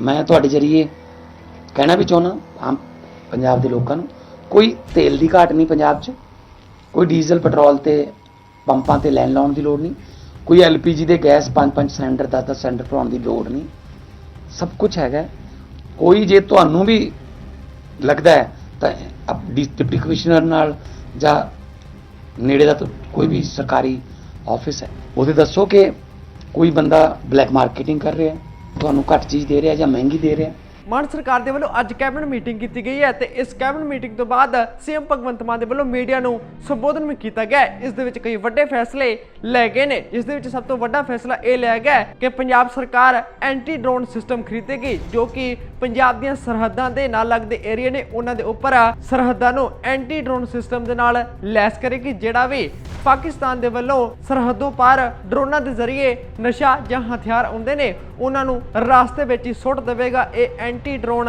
ਮੈਂ ਤੁਹਾਡੇ ਜਰੀਏ ਕਹਿਣਾ ਵੀ ਚਾਹੁੰਦਾ ਆਮ ਪੰਜਾਬ ਦੇ ਲੋਕਾਂ ਨੂੰ ਕੋਈ ਤੇਲ ਦੀ ਘਾਟ ਨਹੀਂ ਪੰਜਾਬ 'ਚ ਕੋਈ ਡੀਜ਼ਲ ਪੈਟਰੋਲ ਤੇ ਪੰਪਾਂ ਤੇ ਲੈਣ ਲਾਉਣ ਦੀ ਲੋੜ ਨਹੀਂ ਕੋਈ ਐਲਪੀਜੀ ਦੇ ਗੈਸ 5-5 ਸਿਲੰਡਰ 10-10 ਸਿਲੰਡਰ ਭਰਾਉਣ ਦੀ ਲੋੜ ਨਹੀਂ ਸਭ ਕੁਝ ਹੈਗਾ। ਕੋਈ ਜੇ ਤੁਹਾਨੂੰ ਵੀ ਲੱਗਦਾ ਹੈ ਤਾਂ ਆਪ ਡਿਪਟੀ ਕਮਿਸ਼ਨਰ ਨਾਲ ਜਾਂ ਨੇੜੇ ਦਾ ਕੋਈ ਵੀ ਸਰਕਾਰੀ ਆਫਿਸ ਹੈ ਉਹਦੇ ਦੱਸੋ ਕਿ ਕੋਈ ਬੰਦਾ ਬਲੈਕ ਮਾਰਕੀਟਿੰਗ ਕਰ ਰਿਹਾ ਹੈ, ਤੁਹਾਨੂੰ ਘੱਟ ਚੀਜ਼ ਦੇ ਰਿਹਾ ਜਾਂ ਮਹਿੰਗੀ ਦੇ ਰਿਹਾ। ਮਾਨ ਸਰਕਾਰ ਦੇ ਵੱਲੋਂ ਅੱਜ ਕੈਬਨਿਟ ਮੀਟਿੰਗ ਕੀਤੀ ਗਈ ਹੈ ਤੇ ਇਸ ਕੈਬਨਿਟ ਮੀਟਿੰਗ ਤੋਂ ਬਾਅਦ ਸੀਐਮ ਭਗਵੰਤ ਮਾਨ ਦੇ ਵੱਲੋਂ ਮੀਡੀਆ ਨੂੰ ਸੰਬੋਧਨ ਵੀ ਕੀਤਾ ਗਿਆ ਇਸ ਦੇ ਵਿੱਚ ਕਈ ਵੱਡੇ ਫੈਸਲੇ ਲਏ ਗਏ ਨੇ ਇਸ ਦੇ ਵਿੱਚ ਸਭ ਤੋਂ ਵੱਡਾ ਫੈਸਲਾ ਇਹ ਲਿਆ ਗਿਆ ਕਿ ਪੰਜਾਬ ਸਰਕਾਰ ਐਂਟੀ ਡਰੋਨ ਸਿਸਟਮ ਖਰੀਦੇਗੀ, ਜੋ ਕਿ ਪੰਜਾਬ ਦੀਆਂ ਸਰਹੱਦਾਂ ਦੇ ਨਾਲ ਲੱਗਦੇ ਏਰੀਆ ਨੇ, ਉਹਨਾਂ ਦੇ ਉੱਪਰ ਸਰਹੱਦਾਂ ਨੂੰ ਐਂਟੀ ਡਰੋਨ ਸਿਸਟਮ ਦੇ ਨਾਲ ਲੈਸ ਕਰੇਗੀ, ਜਿਹੜਾ ਵੀ ਪਾਕਿਸਤਾਨ ਦੇ ਵੱਲੋਂ ਸਰਹੱਦੋਂ ਪਾਰ ਡਰੋਨਾਂ ਦੇ ਜ਼ਰੀਏ ਨਸ਼ਾ ਜਾਂ ਹਥਿਆਰ ਆਉਂਦੇ ਨੇ, ਉਹਨਾਂ ਨੂੰ ਰਾਸਤੇ ਵਿੱਚ ਹੀ ਸੁੱਟ ਦੇਵੇਗਾ। ਇਹ ਐਂਟੀ ਡਰੋਨ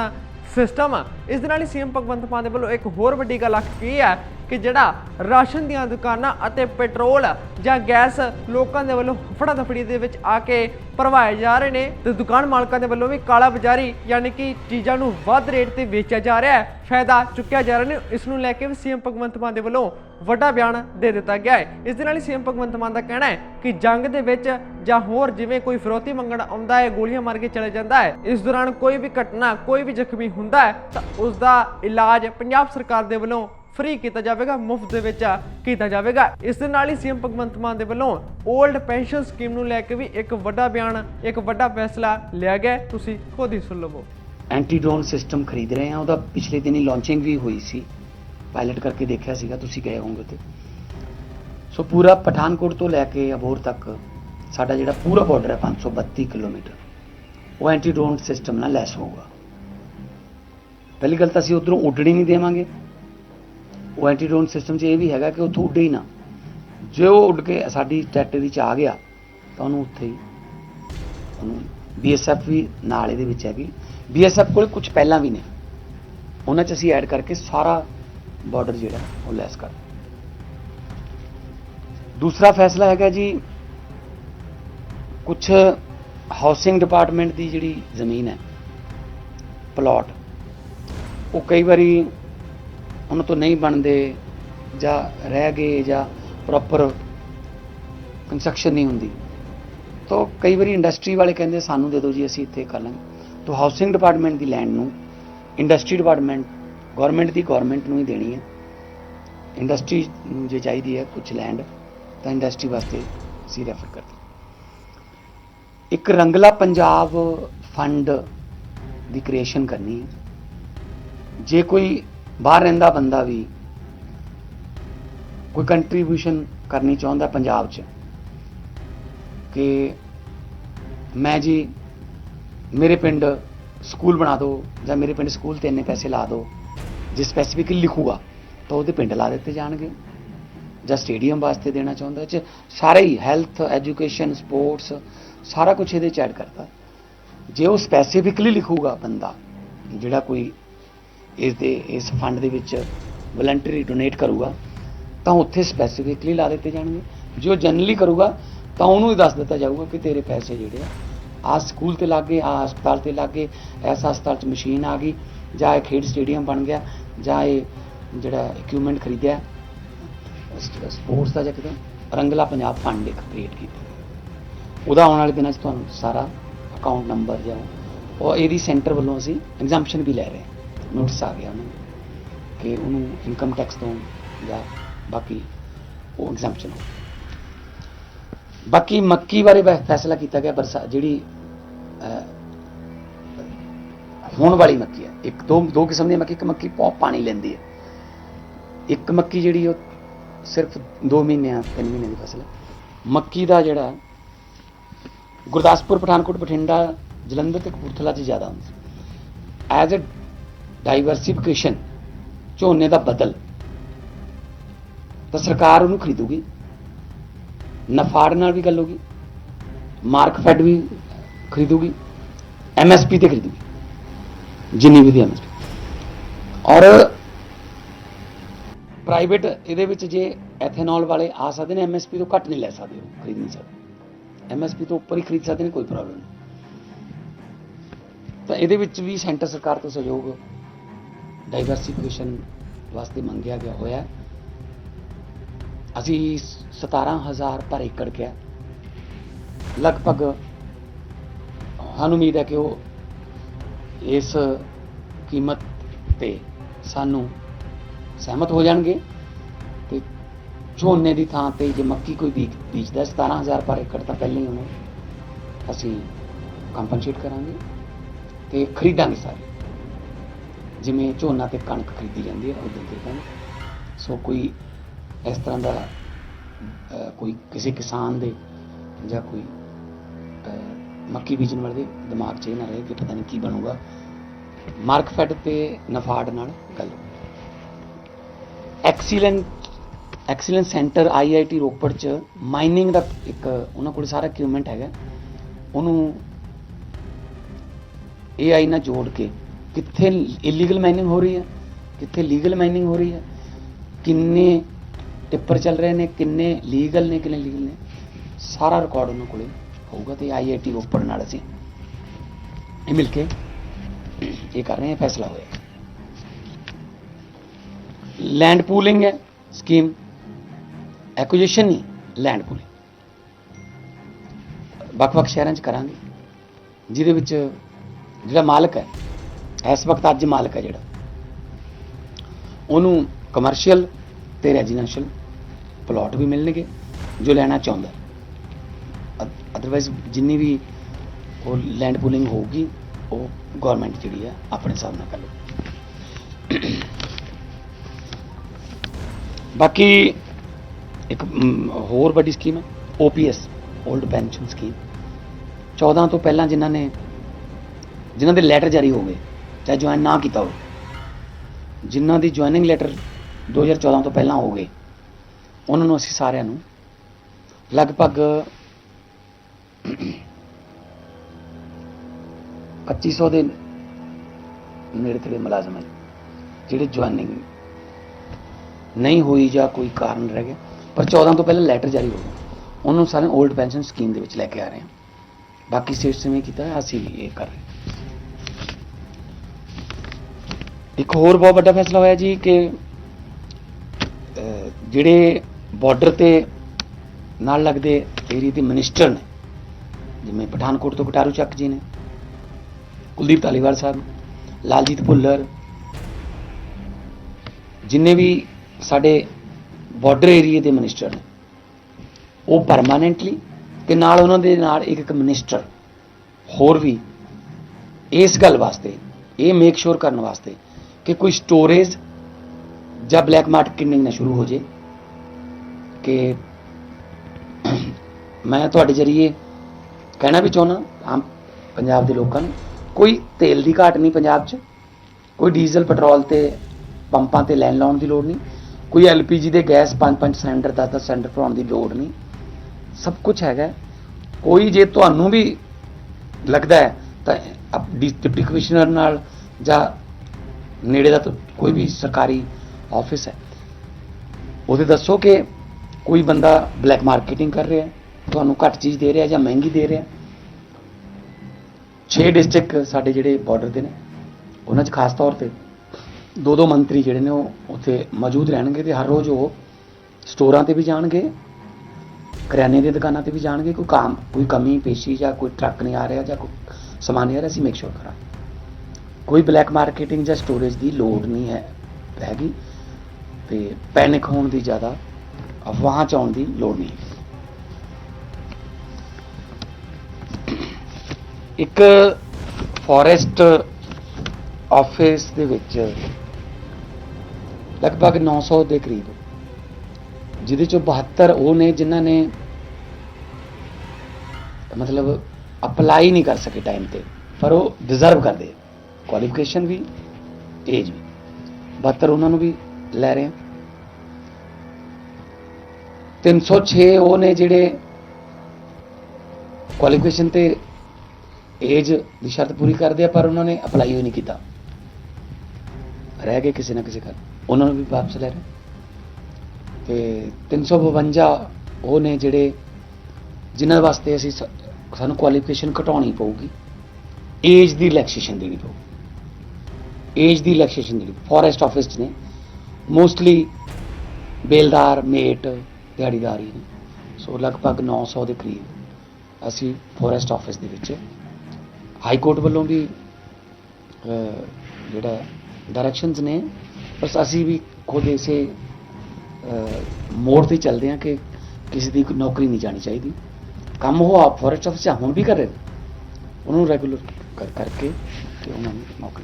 ਸਿਸਟਮ ਇਸ ਦੇ ਨਾਲ ਹੀ ਸੀਐਮ ਭਗਵੰਤ ਮਾਨ ਦੇ ਵੱਲੋਂ ਇੱਕ ਹੋਰ ਵੱਡੀ ਗੱਲ ਆਖੀ ਹੈ ਕਿ ਜਿਹੜਾ ਰਾਸ਼ਨ ਦੀਆਂ ਦੁਕਾਨਾਂ ਅਤੇ ਪੈਟਰੋਲ ਜਾਂ ਗੈਸ ਲੋਕਾਂ ਦੇ ਵੱਲੋਂ ਫੜਾ ਦਫੜੀ ਦੇ ਵਿੱਚ ਆ ਕੇ ਭਰਵਾਏ ਜਾ ਰਹੇ ਨੇ ਤੇ ਦੁਕਾਨ ਮਾਲਕਾਂ ਦੇ ਵੱਲੋਂ ਵੀ ਕਾਲਾ ਬਾਜ਼ਾਰੀ ਯਾਨੀ ਕਿ ਚੀਜ਼ਾਂ ਨੂੰ ਵੱਧ ਰੇਟ ਤੇ ਵੇਚਿਆ ਜਾ ਰਿਹਾ ਹੈ। ਫਾਇਦਾ ਚੁੱਕਿਆ ਜਾ ਰਿਹਾ ਨੇ। ਇਸ ਨੂੰ ਲੈ ਕੇ ਵੀ ਸੀਐਮ ਭਗਵੰਤ ਮਾਨ ਦੇ ਵੱਲੋਂ ਵੱਡਾ ਬਿਆਨ ਦੇ ਦਿੱਤਾ ਗਿਆ ਹੈ। ਇਸ ਦੇ ਨਾਲ ਹੀ ਸੀਐਮ ਭਗਵੰਤ ਮਾਨ ਦਾ ਕਹਿਣਾ ਹੈ ਕਿ ਜੰਗ ਦੇ ਵਿੱਚ ਜਾਂ ਹੋਰ ਜਿਵੇਂ ਕੋਈ ਫਿਰੌਤੀ ਮੰਗਣ ਆਉਂਦਾ ਹੈ, ਗੋਲੀਆਂ ਮਾਰ ਕੇ ਚਲੇ ਜਾਂਦਾ ਹੈ, ਇਸ ਦੌਰਾਨ ਕੋਈ ਵੀ ਘਟਨਾ, ਕੋਈ ਵੀ ਜ਼ਖਮੀ ਹੁੰਦਾ ਹੈ ਤਾਂ ਉਸ ਦਾ ਇਲਾਜ ਪੰਜਾਬ ਸਰਕਾਰ ਦੇ ਵੱਲੋਂ ਫ੍ਰੀ ਕੀਤਾ ਜਾਵੇਗਾ, ਮੁਫਤ ਦੇ ਵਿੱਚ ਕੀਤਾ ਜਾਵੇਗਾ। ਇਸ ਦੇ ਨਾਲ ਹੀ ਸੀਐਮ ਭਗਵੰਤ ਮਾਨ ਦੇ ਵੱਲੋਂ 올ਡ ਪੈਨਸ਼ਨ ਸਕੀਮ ਨੂੰ ਲੈ ਕੇ ਵੀ ਇੱਕ ਵੱਡਾ ਬਿਆਨ, ਇੱਕ ਵੱਡਾ ਫੈਸਲਾ ਲਿਆ ਗਿਆ ਤੁਸੀਂ ਖੁਦ ਹੀ ਸੁਣ ਲਵੋ। ਐਂਟੀ ਡਰੋਨ ਸਿਸਟਮ ਖਰੀਦ ਰਹੇ ਹਾਂ। ਉਹਦਾ ਪਿਛਲੇ ਦਿਨੀ ਲਾਂਚਿੰਗ ਵੀ ਹੋਈ ਸੀ। ਪਾਇਲਟ ਕਰਕੇ ਦੇਖਿਆ ਸੀਗਾ। ਤੁਸੀਂ ਗਏ ਹੋਵੋਗੇ ਤੇ ਸੋ ਪੂਰਾ ਪਠਾਨਕੋਟ ਤੋਂ ਲੈ ਕੇ ਅਬੋਰ ਤੱਕ ਸਾਡਾ ਜਿਹੜਾ ਪੂਰਾ ਬਾਰਡਰ ਹੈ 532 ਕਿਲੋਮੀਟਰ। ਉਹ ਐਂਟੀ ਡਰੋਨ ਸਿਸਟਮ ਨਾਲ ਲੈਸ ਹੋਊਗਾ। ਪਹਿਲੀ ਗੱਲ ਤਾਂ ਅਸੀਂ ਉਧਰੋਂ ਉੱਡਣ ਨਹੀਂ ਦੇਵਾਂਗੇ। ਉਹ ਐਂਟੀ ਡਰੋਨ ਸਿਸਟਮ 'ਚ ਇਹ ਵੀ ਹੈਗਾ ਕਿ ਉੱਥੋਂ ਉੱਡੇ ਹੀ ਨਾ। ਜੇ ਉਹ ਉੱਡ ਕੇ ਸਾਡੀ ਟੈਰੀਟਰੀ 'ਚ ਆ ਗਿਆ, ਤਾਂ ਉਹਨੂੰ ਉੱਥੇ ਹੀ ਉਹਨੂੰ ਬੀਐਸਐਫ ਵੀ ਨਾਲ ਇਹਦੇ ਵਿੱਚ ਹੈਗੀ। ਬੀਐਸਐਫ ਕੋਲ ਕੁਝ ਪਹਿਲਾਂ ਵੀ ਨੇ। ਉਹਨਾਂ 'ਚ ਅਸੀਂ ਐਡ ਕਰਕੇ ਸਾਰਾ ਬਾਰਡਰ ਜਿਹੜਾ, ਉਹ ਲੈਸ ਕਰ ਦੂਸਰਾ ਫੈਸਲਾ ਹੈਗਾ ਜੀ ਕੁਝ ਹਾਊਸਿੰਗ ਡਿਪਾਰਟਮੈਂਟ ਦੀ ਜਿਹੜੀ ਜ਼ਮੀਨ ਹੈ ਪਲਾਟ ਉਹ ਕਈ ਵਾਰੀ ਉਹਨਾਂ ਤੋਂ ਨਹੀਂ ਬਣਦੇ ਜਾਂ ਰਹਿ ਗਏ ਜਾਂ ਪ੍ਰੋਪਰ ਕੰਸਟਰਕਸ਼ਨ ਨਹੀਂ ਹੁੰਦੀ। ਤਾਂ ਕਈ ਵਾਰੀ ਇੰਡਸਟਰੀ ਵਾਲੇ ਕਹਿੰਦੇ, ਸਾਨੂੰ ਦੇ ਦਿਓ ਜੀ, ਅਸੀਂ ਇੱਥੇ ਕਰ ਲਾਂਗੇ। ਤਾਂ ਹਾਊਸਿੰਗ ਡਿਪਾਰਟਮੈਂਟ ਦੀ ਲੈਂਡ ਨੂੰ ਇੰਡਸਟਰੀ ਡਿਪਾਰਟਮੈਂਟ ਗਵਰਨਮੈਂਟ ਦੀ ਗਵਰਨਮੈਂਟ ਨੂੰ ਹੀ ਦੇਣੀ ਹੈ। ਇੰਡਸਟਰੀ ਨੂੰ ਜੇ ਚਾਹੀਦੀ ਹੈ ਕੁਝ ਲੈਂਡ ਤਾਂ ਇੰਡਸਟਰੀ ਵਾਸਤੇ ਅਸੀਂ ਰੈਫਰ ਕਰਦੇ ਇੱਕ ਰੰਗਲਾ ਪੰਜਾਬ ਫੰਡ ਦੀ ਕ੍ਰੀਏਸ਼ਨ ਕਰਨੀ ਹੈ। ਜੇ ਕੋਈ ਬਾਹਰ ਰਹਿੰਦਾ ਬੰਦਾ ਵੀ ਕੋਈ ਕੰਟਰੀਬਿਊਸ਼ਨ ਕਰਨੀ ਚਾਹੁੰਦਾ ਪੰਜਾਬ 'ਚ ਕਿ ਮੈਂ ਜੀ ਮੇਰੇ ਪਿੰਡ ਸਕੂਲ ਬਣਾ ਦਿਓ ਜਾਂ ਮੇਰੇ ਪਿੰਡ ਸਕੂਲ ਤੇ ਇੰਨੇ ਪੈਸੇ ਲਾ ਦਿਓ, ਜੇ ਸਪੈਸੀਫਿਕਲੀ ਲਿਖੂਗਾ, ਤਾਂ ਉਹਦੇ ਪਿੰਡ ਲਾ ਦਿੱਤੇ ਜਾਣਗੇ ਜਾਂ ਸਟੇਡੀਅਮ ਵਾਸਤੇ ਦੇਣਾ ਚਾਹੁੰਦਾ ਚ ਸਾਰੇ ਹੀ ਹੈਲਥ ਐਜੂਕੇਸ਼ਨ ਸਪੋਰਟਸ ਸਾਰਾ ਕੁਝ ਇਹਦੇ ਚ ਐਡ ਕਰਦਾ ਜੇ ਉਹ ਸਪੈਸੀਫਿਕਲੀ ਲਿਖੂਗਾ ਬੰਦਾ ਜਿਹੜਾ ਕੋਈ ਇਸ ਦੇ, ਇਸ ਫੰਡ ਦੇ ਵਿੱਚ ਵਲੰਟਰੀ ਡੋਨੇਟ ਕਰੂਗਾ, ਤਾਂ ਉੱਥੇ ਸਪੈਸੀਫਿਕਲੀ ਲਾ ਦਿੱਤੇ ਜਾਣਗੇ। ਜੋ ਜਨਰਲੀ ਕਰੂਗਾ, ਤਾਂ ਉਹਨੂੰ ਹੀ ਦੱਸ ਦਿੱਤਾ ਜਾਊਗਾ ਕਿ ਤੇਰੇ ਪੈਸੇ ਜਿਹੜੇ ਆ ਆ ਸਕੂਲ ਤੇ ਲੱਗੇ ਆ ਹਸਪਤਾਲ ਤੇ ਲੱਗੇ ਐਸਾ ਹਸਪਤਾਲ ਚ ਮਸ਼ੀਨ ਆ ਗਈ, ਜਾਂ ਇਹ ਖੇਡ ਸਟੇਡੀਅਮ ਬਣ ਗਿਆ, ਜਾਂ ਇਹ ਜਿਹੜਾ ਇਕਵਿਪਮੈਂਟ ਖਰੀਦਿਆ, ਸਪੋਰਟਸ ਦਾ ਜਾਂ ਕਿਤੇ ਰੰਗਲਾ ਪੰਜਾਬ ਫੰਡ ਇੱਕ ਕ੍ਰੀਏਟ ਕੀਤਾ। ਉਹਦਾ ਆਉਣ ਵਾਲੇ ਦਿਨਾਂ 'ਚ ਤੁਹਾਨੂੰ ਸਾਰਾ ਅਕਾਊਂਟ ਨੰਬਰ ਜਾਂ ਉਹ ਇਹਦੀ ਸੈਂਟਰ ਵੱਲੋਂ ਅਸੀਂ ਐਗਜ਼ਾਮਪਸ਼ਨ ਵੀ ਲੈ ਰਹੇ ਹਾਂ। ਨੋਟਿਸ ਆ ਗਿਆ ਉਹਨੂੰ ਕਿ ਉਹਨੂੰ ਇਨਕਮ ਟੈਕਸ ਤੋਂ ਜਾਂ ਬਾਕੀ ਉਹ ਐਗਜ਼ਾਮਪਸ਼ਨ ਬਾਕੀ ਮੱਕੀ ਬਾਰੇ ਫੈਸਲਾ ਕੀਤਾ ਗਿਆ, ਬਰਸਾ ਜਿਹੜੀ ਹੋਣ ਵਾਲੀ ਮੱਕੀ ਹੈ। ਇੱਕ ਦੋ ਦੋ ਕਿਸਮ ਦੀ ਮੱਕੀ, ਇੱਕ ਮੱਕੀ ਬਹੁਤ ਪਾਣੀ ਲੈਂਦੀ ਹੈ। ਇੱਕ ਮੱਕੀ ਜਿਹੜੀ ਉਹ ਸਿਰਫ 2 ਮਹੀਨਿਆਂ ਆ 3 ਮਹੀਨੇ ਦੀ ਫਸਲ ਹੈ। ਮੱਕੀ ਦਾ ਜਿਹੜਾ ਗੁਰਦਾਸਪੁਰ, ਪਠਾਨਕੋਟ, ਬਠਿੰਡਾ, ਜਲੰਧਰ ਤੇ ਕਪੂਰਥਲਾ 'ਚ ਜ਼ਿਆਦਾ ਹੁੰਦਾ। ਐਜ਼ ਅ ਡਾਈਵਰਸਿਫਿਕੇਸ਼ਨ ਝੋਨੇ ਦਾ ਬਦਲ। ਤਾਂ ਸਰਕਾਰ ਉਹਨੂੰ ਖਰੀਦੂਗੀ। ਨਫਾੜ ਨਾਲ ਵੀ ਗੱਲ ਹੋਗੀ ਮਾਰਕਫੈਡ ਵੀ ਖਰੀਦੂਗੀ। ਐਮਐਸਪੀ ਤੇ ਖਰੀਦੂਗੀ। ਜਿੰਨੀ ਵੀ ਦੀ ਐਮਐਸਪੀ ਔਰ ਪ੍ਰਾਈਵੇਟ ਇਹਦੇ ਵਿੱਚ ਜੇ ਐਥੇਨੋਲ ਵਾਲੇ ਆ ਸਕਦੇ ਨੇ ਐਮਐਸਪੀ ਤੋਂ ਘੱਟ ਨਹੀਂ ਲੈ ਸਕਦੇ ਉਹ, ਖਰੀਦ ਨਹੀਂ ਸਕਦੇ। ਐਮਐਸਪੀ ਤੋਂ ਉੱਪਰ ਹੀ ਖਰੀਦ ਸਕਦੇ ਨੇ, ਕੋਈ ਪ੍ਰੋਬਲਮ ਨਹੀਂ। ਤਾਂ ਇਹਦੇ ਵਿੱਚ ਵੀ ਸੈਂਟਰ ਸਰਕਾਰ ਤੋਂ ਸਹਿਯੋਗ ਡਾਈਵਰਸਿਫਿਕੇਸ਼ਨ ਵਾਸਤੇ ਮੰਗਿਆ ਗਿਆ ਹੋਇਆ ਹੈ। ਅਸੀਂ 17000 ਪਰ ਏਕੜ ਕਿਹਾ ਲਗਭਗ ਸਾਨੂੰ ਉਮੀਦ ਹੈ ਕਿ ਉਹ ਇਸ ਕੀਮਤ ਤੇ ਸਾਨੂੰ ਸਹਿਮਤ ਹੋ ਜਾਣਗੇ ਤੇ ਝੋਨੇ ਦੀ ਥਾਂ ਤੇ ਜੇ ਮੱਕੀ ਕੋਈ ਬੀਜ ਬੀਜਦਾ 17000 ਪਰ ਏਕੜ ਤਾਂ ਪਹਿਲਾਂ ਹੀ ਉਹਨੂੰ ਅਸੀਂ ਕੰਪਨਸੇਟ ਕਰਾਂਗੇ ਤੇ ਖਰੀਦਾਂਗੇ ਸਾਰੇ ਜਿਵੇਂ ਝੋਨਾ ਤੇ ਕਣਕ ਖਰੀਦੀ ਜਾਂਦੀ ਹੈ ਉਦੋਂ ਖਰੀਦਾਂਗੇ ਸੋ ਕੋਈ ਇਸ ਤਰ੍ਹਾਂ ਦਾ ਕੋਈ ਕਿਸੇ ਕਿਸਾਨ ਦੇ ਜਾਂ ਕੋਈ ਮੱਕੀ ਬੀਜਣ ਵਾਲੇ ਦੇ ਦਿਮਾਗ 'ਚ ਇਹ ਨਾ ਰਹੇ ਕਿ ਪਤਾ ਨਹੀਂ ਕੀ ਬਣੂਗਾ। ਮਾਰਕਫੈਡ ਤੇ ਨਫਾਡ ਨਾਲ ਗੱਲ। Excellent excellence centre IIT Ropar 'ਚ ਮਾਈਨਿੰਗ ਦਾ ਇੱਕ ਉਹਨਾਂ ਕੋਲ ਸਾਰਾ ਇਕਵਿਪਮੈਂਟ ਹੈਗਾ। ਉਹਨੂੰ AI ਨਾਲ ਜੋੜ ਕੇ ਕਿੱਥੇ ਇਲੀਗਲ ਮਾਈਨਿੰਗ ਹੋ ਰਹੀ ਹੈ, ਕਿੱਥੇ ਲੀਗਲ ਮਾਈਨਿੰਗ ਹੋ ਰਹੀ ਹੈ, ਕਿੰਨੇ ਟਿੱਪਰ ਚੱਲ ਰਹੇ ਨੇ, ਕਿੰਨੇ ਲੀਗਲ ਨੇ, ਕਿੰਨੇ ਲੀਗਲ ਨੇ, ਸਾਰਾ ਰਿਕਾਰਡ ਉਹਨਾਂ ਕੋਲੇ ਹੋਊਗਾ ਤੇ ਆਈਆਈਟੀ ਰੋਪੜ ਨਾਲ ਅਸੀਂ ਇਹ ਮਿਲ ਕੇ ਇਹ ਕਰ ਰਹੇ ਹਾਂ ਫੈਸਲਾ ਹੋਇਆ। ਲੈਂਡ ਪੂਲਿੰਗ ਹੈ ਸਕੀਮ ਐਕੁਜੀਸ਼ਨ ਨਹੀਂ ਲੈਂਡ ਪੂਲਿੰਗ ਵੱਖ-ਵੱਖ ਸ਼ਹਿਰਾਂ 'ਚ ਕਰਾਂਗੇ, ਜਿਹਦੇ ਵਿੱਚ ਜਿਹੜਾ ਮਾਲਕ ਹੈ ਇਸ ਵਕਤ ਅੱਜ ਮਾਲਕ ਹੈ ਜਿਹੜਾ। ਉਹਨੂੰ ਕਮਰਸ਼ੀਅਲ ਤੇ ਰੈਜ਼ੀਡੈਂਸ਼ੀਅਲ ਪਲਾਟ ਵੀ ਮਿਲਣਗੇ ਜੋ ਲੈਣਾ ਚਾਹੁੰਦਾ। ਅਦਰਵਾਈਜ਼ ਜਿੰਨੀ ਵੀ ਉਹ ਲੈਂਡ ਪੂਲਿੰਗ ਹੋਊਗੀ, ਉਹ ਗਵਰਨਮੈਂਟ ਜਿਹੜੀ ਹੈ ਆਪਣੇ ਹਿਸਾਬ ਨਾਲ ਕਰ ਲਊ। ਬਾਕੀ ਇੱਕ ਹੋਰ ਵੱਡੀ ਸਕੀਮ ਹੈ OPS 올ਡ ਪੈਨਸ਼ਨ ਸਕੀਮ 14 ਤੋਂ ਪਹਿਲਾਂ ਜਿਨ੍ਹਾਂ ਨੇ, ਜਿਨ੍ਹਾਂ ਦੇ ਲੈਟਰ ਜਾਰੀ ਹੋ ਗਏ ਚਾਹੇ ਜੁਆਇਨ ਨਾ ਕੀਤਾ ਹੋਵੇ। ਜਿਨ੍ਹਾਂ ਦੀ ਜੁਆਇਨਿੰਗ ਲੈਟਰ 2014 ਤੋਂ ਪਹਿਲਾਂ ਹੋ ਗਏ ਉਹਨਾਂ ਨੂੰ ਅਸੀਂ ਸਾਰਿਆਂ ਨੂੰ ਲਗਭਗ 2500 ਦੇ ਨੇੜੇ ਤੇੜੇ ਮੁਲਾਜ਼ਮ ਹੈ, ਜਿਹੜੇ ਜੁਆਇਨਿੰਗ ਨਹੀਂ ਹੋਈ ਜਾਂ ਕੋਈ ਕਾਰਨ ਰਹਿ ਗਿਆ। ਪਰ 14 ਤੋਂ ਪਹਿਲਾਂ ਲੈਟਰ ਜਾਰੀ ਹੋ ਗਿਆ ਉਹਨੂੰ ਸਾਰੇ 올ਡ ਪੈਨਸ਼ਨ ਸਕੀਮ ਦੇ ਵਿੱਚ ਲੈ ਕੇ ਆ ਰਹੇ ਹਾਂ। ਬਾਕੀ ਸਟੇਟਸ ਨੇ ਕੀਤਾ, ਅਸੀਂ ਵੀ ਇਹ ਕਰ ਰਹੇ ਇੱਕ ਹੋਰ ਬਹੁਤ ਵੱਡਾ ਫੈਸਲਾ ਹੋਇਆ ਜੀ ਕਿ ਜਿਹੜੇ ਬਾਰਡਰ ਤੇ ਨਾਲ ਲੱਗਦੇ ਏਰੀਆ ਦੇ ਮਿਨਿਸਟਰ ਨੇ, ਜਿਵੇਂ ਪਠਾਨਕੋਟ ਤੋਂ ਕਟਾਰੂ ਚੱਕ ਜੀ ਨੇ, ਕੁਲਦੀਪ ਧਾਲੀਵਾਲ ਸਾਹਿਬ, ਲਾਲਜੀਤ ਭੁੱਲਰ, ਜਿੰਨੇ ਵੀ ਸਾਡੇ ਬਾਰਡਰ ਏਰੀਆ ਦੇ ਮਿਨਿਸਟਰ ਨੇ, ਉਹ ਪਰਮਾਨੈਂਟਲੀ ਤੇ ਨਾਲ ਉਹਨਾਂ ਦੇ ਨਾਲ ਇੱਕ ਇੱਕ ਮਿਨਿਸਟਰ ਹੋਰ ਵੀ ਇਸ ਗੱਲ ਵਾਸਤੇ, ਇਹ ਮੇਕ ਸ਼ੋਰ ਕਰਨ ਵਾਸਤੇ ਕਿ ਕੋਈ ਸਟੋਰੇਜ ਜਾਂ ਬਲੈਕ ਮਾਰਕੀਟਿੰਗ ਨਾ ਸ਼ੁਰੂ ਹੋ ਜੇ। ਕਿ ਮੈਂ ਤੁਹਾਡੇ ਜਰੀਏ ਕਹਿਣਾ ਵੀ ਚਾਹੁੰਦਾ ਆਮ ਪੰਜਾਬ ਦੇ ਲੋਕਾਂ ਨੂੰ ਕੋਈ ਤੇਲ ਦੀ ਘਾਟ ਨਹੀਂ ਪੰਜਾਬ 'ਚ। ਕੋਈ ਡੀਜ਼ਲ ਪੈਟਰੋਲ ਤੇ ਪੰਪਾਂ ਤੇ ਲਾਈਨ ਲਾਉਣ ਦੀ ਲੋੜ ਨਹੀਂ। ਕੋਈ ਐਲਪੀਜੀ ਦੇ ਗੈਸ 5-5 ਸਿਲੰਡਰ 10-10 ਸਿਲੰਡਰ ਭਰਾਉਣ ਦੀ ਲੋੜ ਨਹੀਂ। ਸਭ ਕੁਝ ਹੈਗਾ ਕੋਈ ਜੇ ਤੁਹਾਨੂੰ ਵੀ ਲੱਗਦਾ ਹੈ ਤਾਂ ਡਿਪਟੀ ਕਮਿਸ਼ਨਰ ਨਾਲ ਜਾਂ ਨੇੜੇ ਦਾ ਤਾਂ ਕੋਈ ਵੀ ਸਰਕਾਰੀ ਆਫਿਸ ਹੈ। ਉਹਦੇ ਦੱਸੋ ਕਿ ਕੋਈ ਬੰਦਾ ਬਲੈਕ ਮਾਰਕੀਟਿੰਗ ਕਰ ਰਿਹਾ ਤੁਹਾਨੂੰ ਘੱਟ ਚੀਜ਼ ਦੇ ਰਿਹਾ ਜਾਂ ਮਹਿੰਗੀ ਦੇ ਰਿਹਾ 6 ਡਿਸਟ੍ਰਿਕਟ ਸਾਡੇ ਜਿਹੜੇ ਬਾਰਡਰ ਦੇ ਨੇ, ਉਹਨਾਂ 'ਚ ਖਾਸ ਤੌਰ ਤੇ ਦੋ ਦੋ ਮੰਤਰੀ ਜਿਹੜੇ ਨੇ ਉਹ ਉੱਥੇ ਮੌਜੂਦ ਰਹਿਣਗੇ ਤੇ ਹਰ ਰੋਜ਼ ਉਹ ਸਟੋਰਾਂ ਤੇ ਵੀ ਜਾਣਗੇ, ਕਰਿਆਨੇ ਦੀਆਂ ਦੁਕਾਨਾਂ ਤੇ ਵੀ ਜਾਣਗੇ, ਕੋਈ ਕੰਮ, ਕੋਈ ਕਮੀ, ਪੇਸ਼ੀ ਜਾਂ ਕੋਈ ਟਰੱਕ ਨਹੀਂ ਆ ਰਿਹਾ ਜਾਂ ਕੋਈ ਸਮਾਨ ਨਹੀਂ ਆ ਰਿਹਾ, ਅਸੀਂ ਮੇਕ ਸ਼ੋਰ ਕਰਾਂ ਕੋਈ ਬਲੈਕ ਮਾਰਕੀਟਿੰਗ ਜਾਂ ਸਟੋਰੇਜ ਦੀ ਲੋੜ ਨਹੀਂ ਹੈ, ਹੈਗੀ। ਤੇ ਪੈਨਿਕ ਹੋਣ ਦੀ ਜ਼ਿਆਦਾ ਅਫਵਾਹਾਂ ਚ ਆਉਣ ਦੀ ਲੋੜ ਨਹੀਂ। ਇੱਕ ਫੋਰੈਸਟ ਆਫਿਸ ਦੇ ਵਿੱਚ ਲਗਭਗ 900 ਦੇ ਕਰੀਬ, ਜਿਹਦੇ ਚੋਂ 72 ਉਹ ਨੇ ਜਿਨ੍ਹਾਂ ਨੇ ਮਤਲਬ ਅਪਲਾਈ ਨਹੀਂ ਕਰ ਸਕੇ ਟਾਈਮ ਤੇ, ਪਰ ਉਹ ਡਿਜ਼ਰਵ ਕਰਦੇ ਕੁਆਲੀਫਿਕੇਸ਼ਨ ਵੀ ਏਜ ਵੀ। 72 ਉਹਨਾਂ ਨੂੰ ਵੀ ਲੈ ਰਹੇ ਆ 306 ਉਹ ਨੇ ਜਿਹੜੇ ਕੁਆਲੀਫਿਕੇਸ਼ਨ ਤੇ ਏਜ ਦੀ ਸ਼ਰਤ ਪੂਰੀ ਕਰਦੇ ਆ, ਪਰ ਉਹਨਾਂ ਨੇ ਅਪਲਾਈ ਹੀ ਨਹੀਂ ਕੀਤਾ। ਰਹਿ ਗਏ ਕਿਸੇ ਨਾ ਕਿਸੇ ਕਰ ਉਹਨਾਂ ਨੂੰ ਵੀ ਵਾਪਸ ਲੈ ਰਹੇ। ਤੇ 352 ਉਹ ਨੇ ਜਿਹੜੇ, ਜਿਨ੍ਹਾਂ ਵਾਸਤੇ ਅਸੀਂ ਸ- ਸਾਨੂੰ ਕੁਆਲੀਫਿਕੇਸ਼ਨ ਘਟਾਉਣੀ ਪਊਗੀ। ਏਜ ਦੀ ਰਿਲੈਕਸੇਸ਼ਨ ਦੇਣੀ ਪਊਗੀ। ਏਜ ਦੀ ਰਿਲੈਕਸੇਸ਼ਨ ਜਿਹੜੀ ਫੋਰੈਸਟ ਆਫਿਸ 'ਚ ਨੇ। ਮੋਸਟਲੀ ਬੇਲਦਾਰ, ਮੇਟ, ਦਿਹਾੜੀਦਾਰ ਹੀ ਨੇ। ਸੋ ਲਗਭਗ 900 ਦੇ ਕਰੀਬ ਅਸੀਂ ਫੋਰੈਸਟ ਆਫਿਸ ਦੇ ਵਿੱਚ ਹਾਈ ਕੋਰਟ ਵੱਲੋਂ ਵੀ ਜਿਹੜਾ ਡਾਇਰੈਕਸ਼ਨਸ ਨੇ। ਬਸ ਅਸੀਂ ਵੀ ਖੁਦ ਇਸੇ ਮੋੜ ਤੇ ਚੱਲਦੇ ਹਾਂ ਕਿ ਕਿਸੇ ਦੀ ਨੌਕਰੀ ਨਹੀਂ ਜਾਣੀ ਚਾਹੀਦੀ। ਕੰਮ ਉਹ ਆਪ ਫੋਰੈਸਟ ਆਫਿਸ 'ਚ ਹੁਣ ਵੀ ਕਰ ਰਹੇ ਨੇ। ਉਹਨੂੰ ਰੈਗੂਲਰ ਕਰ, ਕਰਕੇ ਤੇ ਉਹਨਾਂ ਨੂੰ ਨੌਕਰੀ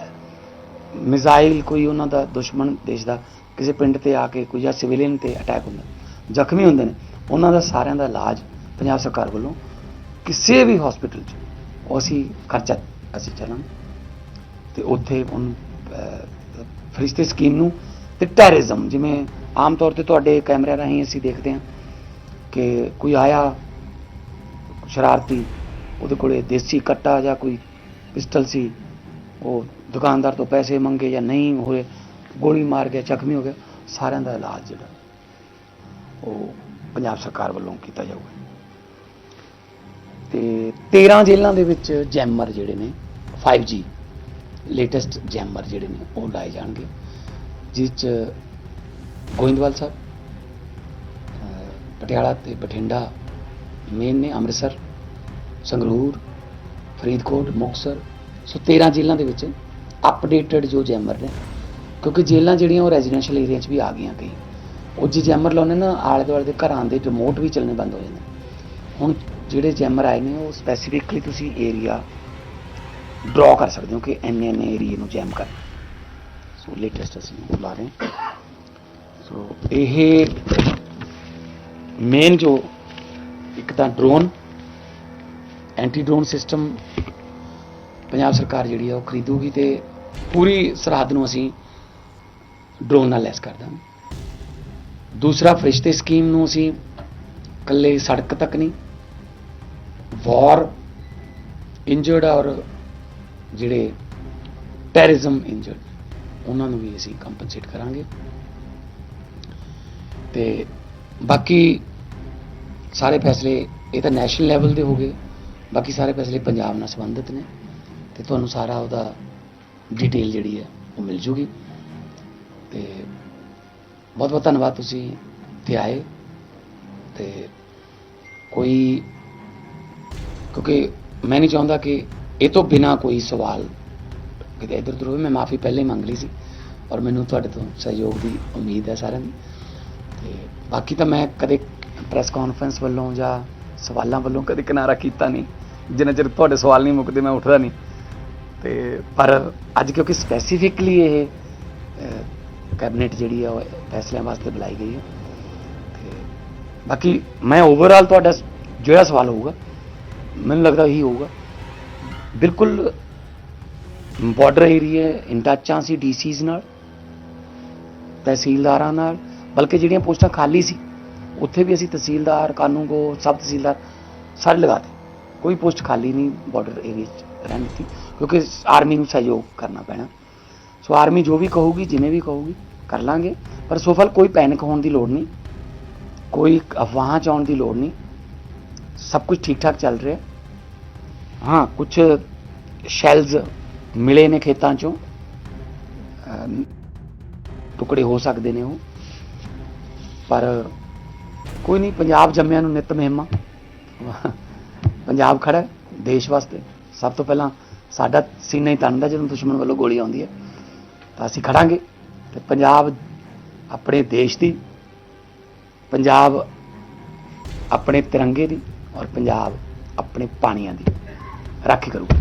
ਮਿਜ਼ਾਈਲ ਕੋਈ ਉਹਨਾਂ ਦਾ ਦੁਸ਼ਮਣ ਦੇਸ਼ ਦਾ ਕਿਸੇ ਪਿੰਡ ਤੇ ਆ ਕੇ ਕੋਈ ਜਾਂ ਸਿਵਿਲੀਅਨ ਤੇ ਅਟੈਕ ਹੁੰਦਾ ਜ਼ਖਮੀ ਹੁੰਦੇ ਨੇ ਉਹਨਾਂ ਦਾ ਸਾਰਿਆਂ ਦਾ ਇਲਾਜ ਪੰਜਾਬ ਸਰਕਾਰ ਵੱਲੋਂ ਕਿਸੇ ਵੀ ਹਸਪੀਟਲ 'ਚ। ਉਹ ਅਸੀਂ ਖਰਚਾ ਅਸੀਂ ਚੱਲਾਂਗੇ। ਤੇ ਉੱਥੇ ਉਹਨੂੰ ਅਹ, ਫਰਿਸ਼ਤੇ ਸਕੀਮ ਨੂੰ ਤੇ ਟੈਰਰਿਜ਼ਮ ਜਿਵੇਂ ਆਮ ਤੌਰ ਤੇ ਤੁਹਾਡੇ ਕੈਮਰਿਆਂ ਰਾਹੀਂ ਅਸੀਂ ਦੇਖਦੇ ਹਾਂ ਕਿ ਕੋਈ ਆਇਆ ਸ਼ਰਾਰਤੀ ਉਹਦੇ ਕੋਲੇ ਦੇਸੀ ਕੱਟਾ ਜਾਂ ਕੋਈ ਪਿਸਟਲ ਸੀ ਉਹ ਦੁਕਾਨਦਾਰ ਤੋਂ ਪੈਸੇ ਮੰਗੇ ਜਾਂ ਨਹੀਂ ਹੋਏ, ਗੋਲੀ ਮਾਰ ਗਿਆ, ਜ਼ਖਮੀ ਹੋ ਗਿਆ, ਸਾਰਿਆਂ ਦਾ ਇਲਾਜ ਜਿਹੜਾ, ਉਹ ਪੰਜਾਬ ਸਰਕਾਰ ਵੱਲੋਂ ਕੀਤਾ ਜਾਊਗਾ। ਤੇ 13 ਜੇਲ੍ਹਾਂ ਦੇ ਵਿੱਚ ਜੈਮਰ ਜਿਹੜੇ ਨੇ 5G ਲੇਟੈਸਟ ਜੈਮਰ ਜਿਹੜੇ ਨੇ, ਉਹ ਲਾਏ ਜਾਣਗੇ, ਜਿਸ ਚ ਗੋਇੰਦਵਾਲ ਸਾਹਿਬ ਪਟਿਆਲਾ ਤੇ ਬਠਿੰਡਾ ਮੇਨ ਨੇ ਅੰਮ੍ਰਿਤਸਰ, ਸੰਗਰੂਰ, ਫਰੀਦਕੋਟ, ਮੁਕਤਸਰ ਸੋ 13 ਜੇਲ੍ਹਾਂ ਦੇ ਵਿੱਚ ਅਪਡੇਟਡ ਜੋ ਜੈਮਰ ਨੇ, ਕਿਉਂਕਿ ਜੇਲ੍ਹਾਂ ਜਿਹੜੀਆਂ ਉਹ ਰੈਜ਼ੀਡੈਂਸ਼ੀਅਲ ਏਰੀਆ 'ਚ ਵੀ ਆ ਗਈਆਂ ਕਈ। ਉਹ ਜੇ ਜੈਮਰ ਲਾਉਣੇ ਨਾ ਆਲੇ ਦੁਆਲੇ ਦੇ ਘਰਾਂ ਦੇ ਰਿਮੋਟ ਵੀ ਚੱਲਣੇ ਬੰਦ ਹੋ ਜਾਂਦੇ ਹੁਣ ਜਿਹੜੇ ਜੈਮਰ ਆਏ ਨੇ, ਉਹ ਸਪੈਸੀਫਿਕਲੀ ਤੁਸੀਂ ਏਰੀਆ ਡਰਾ ਕਰ ਸਕਦੇ ਹੋ ਕਿ ਐਨੇ ਐਨੇ ਏਰੀਏ ਨੂੰ ਜੈਮ ਕਰ ਸੋ ਲੇਟੈਸਟ ਅਸੀਂ ਉਹ ਲਾ ਰਹੇ ਹਾਂ। ਸੋ ਇਹ ਮੇਨ ਜੋ ਇੱਕ ਤਾਂ drone anti drone system Punjab ਸਰਕਾਰ ਜਿਹੜੀ ਆ ਉਹ ਖਰੀਦੂਗੀ ਤੇ ਪੂਰੀ ਸਰਹੱਦ ਨੂੰ ਅਸੀਂ ਡਰੋਨ ਨਾਲ ਲੈਸ ਕਰ ਦਾਂਗੇ। ਦੂਸਰਾ ਫਰਿਸ਼ਤੇ ਸਕੀਮ ਨੂੰ ਅਸੀਂ ਇਕੱਲੇ ਸੜਕ ਤੱਕ ਨਹੀਂ ਵਾਰ ਇੰਜਰਡ ਔਰ ਜਿਹੜੇ ਟੈਰਰਿਜ਼ਮ ਇੰਜਰਡ ਉਹਨਾਂ ਨੂੰ ਵੀ ਅਸੀਂ ਕੰਪਨਸੇਟ ਕਰਾਂਗੇ। ਤੇ ਬਾਕੀ ਸਾਰੇ ਫੈਸਲੇ ਇਹ ਤਾਂ ਨੈਸ਼ਨਲ ਲੈਵਲ ਦੇ ਹੋ ਗਏ, ਬਾਕੀ ਸਾਰੇ ਫੈਸਲੇ ਪੰਜਾਬ ਨਾਲ ਸੰਬੰਧਿਤ ਨੇ। ਤੇ ਤੁਹਾਨੂੰ ਸਾਰਾ ਉਹਦਾ ਡਿਟੇਲ ਜਿਹੜੀ ਹੈ ਉਹ ਮਿਲ ਜੂਗੀ। ਤੇ ਬਹੁਤ ਬਹੁਤ ਧੰਨਵਾਦ, ਤੁਸੀਂ ਇੱਥੇ ਆਏ। ਤੇ ਕੋਈ, ਕਿਉਂਕਿ ਮੈਂ ਨਹੀਂ ਚਾਹੁੰਦਾ ਕਿ ਇਹ ਤੋਂ ਬਿਨਾ ਕੋਈ ਸਵਾਲ ਕਿਤੇ ਇੱਧਰ ਉੱਧਰ ਹੋਵੇ। ਮੈਂ ਮਾਫੀ ਪਹਿਲੇ ਹੀ ਮੰਗ ਲਈ ਸੀ ਔਰ ਮੈਨੂੰ ਤੁਹਾਡੇ ਤੋਂ ਸਹਿਯੋਗ ਦੀ ਉਮੀਦ ਹੈ ਸਾਰਿਆਂ ਦੀ। ਤੇ ਬਾਕੀ ਤਾਂ ਮੈਂ ਕਦੇ ਪ੍ਰੈਸ ਕਾਨਫਰੰਸ ਵੱਲੋਂ ਜਾਂ ਸਵਾਲਾਂ ਵੱਲੋਂ ਕਦੇ ਕਿਨਾਰਾ ਕੀਤਾ ਨਹੀਂ। ਜਿੰਨਾ ਚਿਰ ਤੁਹਾਡੇ ਸਵਾਲ ਨਹੀਂ ਮੁੱਕਦੇ, ਮੈਂ ਉੱਠਦਾ ਨਹੀਂ। ਤੇ ਪਰ ਅੱਜ ਕਿਉਂਕਿ ਸਪੈਸੀਫਿਕਲੀ ਇਹ ਕੈਬਨਿਟ ਜਿਹੜੀ ਆ ਉਹ ਫੈਸਲਿਆਂ ਵਾਸਤੇ ਬੁਲਾਈ ਗਈ ਹੈ। ਤੇ ਬਾਕੀ ਮੈਂ ਓਵਰਆਲ ਤੁਹਾਡਾ ਜਿਹੜਾ ਸਵਾਲ ਹੋਊਗਾ, ਮੈਨੂੰ ਲੱਗਦਾ ਇਹੀ ਹੋਊਗਾ। ਬਿਲਕੁਲ ਬਾਰਡਰ ਏਰੀਆ ਇਨ ਟੱਚਾਂ ਸੀ ਡੀਸੀਜ਼ ਨਾਲ, ਤਹਿਸੀਲਦਾਰਾਂ ਨਾਲ, ਬਲਕਿ ਜਿਹੜੀਆਂ ਪੋਸਟਾਂ ਖਾਲੀ ਸੀ, ਉੱਥੇ ਵੀ ਅਸੀਂ ਤਹਿਸੀਲਦਾਰ ਕਾਨੂੰਗੋ ਸਬ ਤਹਿਸੀਲਦਾਰ ਸਾਰੇ ਲਗਾਤੇ ਕੋਈ ਪੋਸਟ ਖਾਲੀ ਨਹੀਂ ਬਾਰਡਰ ਏਰੀਆ 'ਚ ਰਹਿਣ ਦਿੱਤੀ। ਕਿਉਂਕਿ ਆਰਮੀ ਨੂੰ ਸਹਿਯੋਗ ਕਰਨਾ ਪੈਣਾ। ਸੋ ਆਰਮੀ ਜੋ ਵੀ ਕਹੂਗੀ, ਜਿਵੇਂ ਵੀ ਕਹੂਗੀ, ਕਰ ਲਾਂਗੇ। ਪਰ ਸੋਫਲ ਕੋਈ ਪੈਨਿਕ ਹੋਣ ਦੀ ਲੋੜ ਨਹੀਂ। ਕੋਈ ਅਫਵਾਹਾਂ ਚ ਆਉਣ ਦੀ ਲੋੜ ਨਹੀਂ। ਸਭ ਕੁਝ ਠੀਕ ਠਾਕ ਚੱਲ ਰਿਹਾ। ਹਾਂ ਕੁਝ ਸ਼ੈਲਸ ਮਿਲੇ ਨੇ ਖੇਤਾਂ ਚੋਂ। ਟੁਕੜੇ ਹੋ ਸਕਦੇ ਨੇ ਉਹ। ਪਰ ਕੋਈ ਨਹੀਂ, ਪੰਜਾਬ ਜੰਮਿਆਂ ਨੂੰ ਨਿਤ ਮਹਿਮਾ। ਪੰਜਾਬ ਖੜਾ ਦੇਸ਼ ਵਾਸਤੇ। ਸਭ ਤੋਂ ਪਹਿਲਾਂ ਸਾਡਾ ਸੀਨਾ ਹੀ ਤਣਦਾ ਜਦੋਂ ਦੁਸ਼ਮਣ ਵੱਲੋਂ ਗੋਲੀ ਆਉਂਦੀ ਹੈ ਤਾਂ ਅਸੀਂ ਖੜਾਂਗੇ ਤੇ ਪੰਜਾਬ ਆਪਣੇ ਦੇਸ਼ ਦੀ, ਪੰਜਾਬ ਆਪਣੇ ਤਿਰੰਗੇ ਦੀ ਔਰ ਪੰਜਾਬ ਆਪਣੇ ਪਾਣੀਆਂ ਦੀ ਰਾਖੀ ਕਰੂਗਾ।